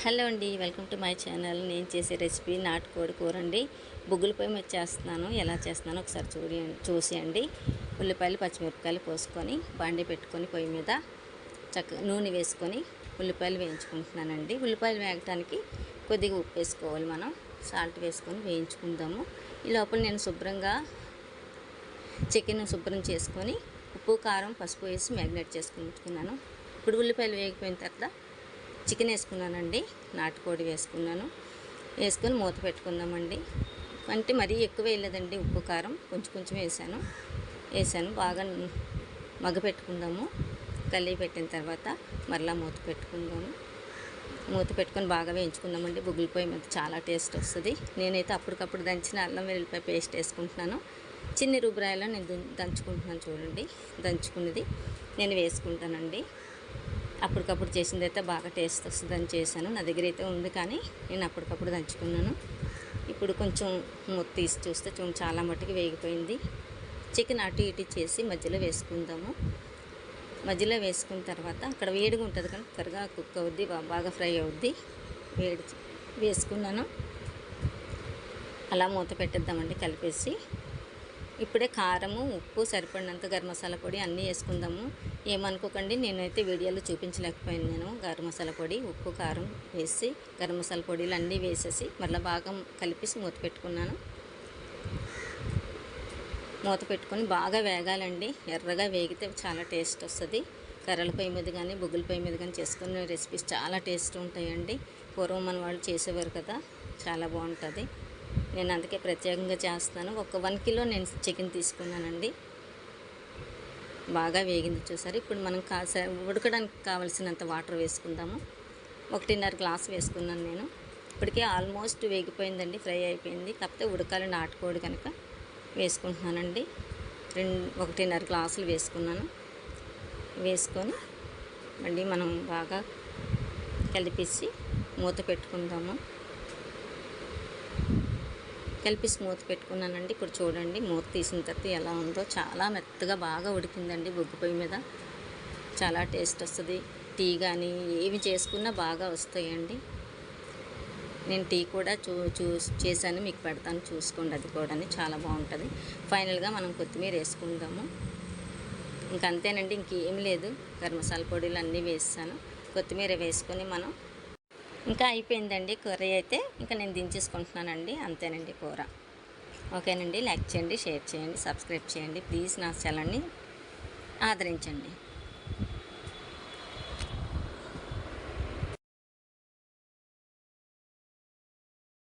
Hello అండి welcome to my channel. నేను చేసే రెసిపీ నాటుకోడి కూర అండి బుగ్గుల పొయ్యి మీద చేస్తున్నాను. ఎలా చేస్తున్నాను ఒకసారి చూడి చూసేయండి. ఉల్లిపాయలు పచ్చిమిరపకాయలు పోసుకొని బాండి పెట్టుకొని పొయ్యి మీద చక్కగా నూనె వేసుకొని ఉల్లిపాయలు వేయించుకుంటున్నానండి. ఉల్లిపాయలు వేయటానికి కొద్దిగా ఉప్పు వేసుకోవాలి మనం. సాల్ట్ వేసుకొని వేయించుకుందాము. ఈ లోపల నేను శుభ్రంగా చికెన్ శుభ్రం చేసుకొని ఉప్పు కారం పసుపు వేసి మ్యాగ్నేట్ చేసుకుంటున్నాను. ఇప్పుడు ఉల్లిపాయలు వేగిపోయిన తర్వాత చికెన్ వేసుకున్నానండి నాటుకోడి వేసుకున్నాను. వేసుకొని మూత పెట్టుకుందామండి. అంటే మరీ ఎక్కువ వేయలేదండి ఉప్పు కారం కొంచెం కొంచెం వేసాను. వేసాను బాగా మగ పెట్టుకుందాము. కలిగి పెట్టిన తర్వాత మరలా మూత పెట్టుకుందాము. మూత పెట్టుకొని బాగా వేయించుకుందామండి. బుగ్గిలిపోయి మీద చాలా టేస్ట్ వస్తుంది. నేనైతే అప్పటికప్పుడు దంచిన అల్లం వెల్లిపాయ పేస్ట్ వేసుకుంటున్నాను. చిన్ని రుబ్రాయిలో నేను దంచుకుంటున్నాను చూడండి. దంచుకున్నది నేను వేసుకుంటానండి. అప్పటికప్పుడు చేసింది అయితే బాగా టేస్ట్ వస్తుందని చేశాను. నా దగ్గర అయితే ఉంది కానీ నేను అప్పటికప్పుడు దంచుకున్నాను. ఇప్పుడు కొంచెం మూత తీసి చూస్తే చూ చాలా మట్టుకు వేగిపోయింది. చికెన్ అటు ఇటు చేసి మధ్యలో వేసుకుందాము. మధ్యలో వేసుకున్న తర్వాత అక్కడ వేడిగా ఉంటుంది కానీ త్వరగా కుక్ అవుద్ది బాగా ఫ్రై అవుద్ది. వేడి వేసుకున్నాను. అలా మూత పెట్టేద్దామండి కలిపేసి. ఇప్పుడే కారము ఉప్పు సరిపడినంత గరం మసాలా పొడి అన్నీ వేసుకుందాము. ఏమనుకోకండి నేనైతే వీడియోలో చూపించలేకపోయాను నేను. గరం మసాలా పొడి ఉప్పు కారం వేసి గరం మసాలా పొడిలు అన్నీ వేసేసి మళ్ళీ బాగా కలిపేసి మూత పెట్టుకున్నాను. మూత పెట్టుకొని బాగా వేగాలండి. ఎర్రగా వేగితే చాలా టేస్ట్ వస్తుంది. కర్రల పొయ్యి మీద కానీ బొగ్గుల పొయ్యి మీద కానీ చేసుకునే రెసిపీస్ చాలా టేస్ట్ ఉంటాయండి. పూర్వం మన వాళ్ళు చేసేవారు కదా చాలా బాగుంటుంది. నేను అందుకే ప్రత్యేకంగా చేస్తాను. ఒక వన్ కిలో నేను చికెన్ తీసుకున్నానండి. బాగా వేగింది చూసారు? ఇప్పుడు మనం కాసే ఉడకడానికి కావలసినంత వాటర్ వేసుకుందాము. ఒకటిన్నర గ్లాస్ వేసుకున్నాను నేను. ఇప్పటికే ఆల్మోస్ట్ వేగిపోయిందండి ఫ్రై అయిపోయింది. కాకపోతే ఉడకాలి నాటుకోడి కనుక వేసుకుంటున్నానండి. రెండు ఒకటిన్నర గ్లాసులు వేసుకున్నాను. వేసుకొని మళ్ళీ మనం బాగా కలిపేసి మూత పెట్టుకుందాము. కలిపి స్మూత్ పెట్టుకున్నానండి. ఇప్పుడు చూడండి మూత తీసిన తర్వాత ఎలా ఉందో చాలా మెత్తగా బాగా ఉడికిందండి బొగ్గు పొయ్యి మీద. చాలా టేస్ట్ వస్తుంది. టీ కానీ ఏవి చేసుకున్నా బాగా వస్తాయండి. నేను టీ కూడా చూ చూ చేశాను. మీకు పెడతాను. చూసుకోండి అది కూడా చాలా బాగుంటుంది. ఫైనల్గా మనం కొత్తిమీర వేసుకుందాము. ఇంకంతేనండి ఇంకేం లేదు. గరం మసాలా పొడిలు అన్నీ వేసాను. కొత్తిమీర వేసుకొని మనం ఇంకా అయిపోయిందండి కర్రీ అయితే. ఇంకా నేను దించేసుకుంటున్నానండి. అంతేనండి కూర. ఓకేనండి. లైక్ చేయండి షేర్ చేయండి సబ్స్క్రైబ్ చేయండి. ప్లీజ్ నా ఛానల్ని ఆదరించండి.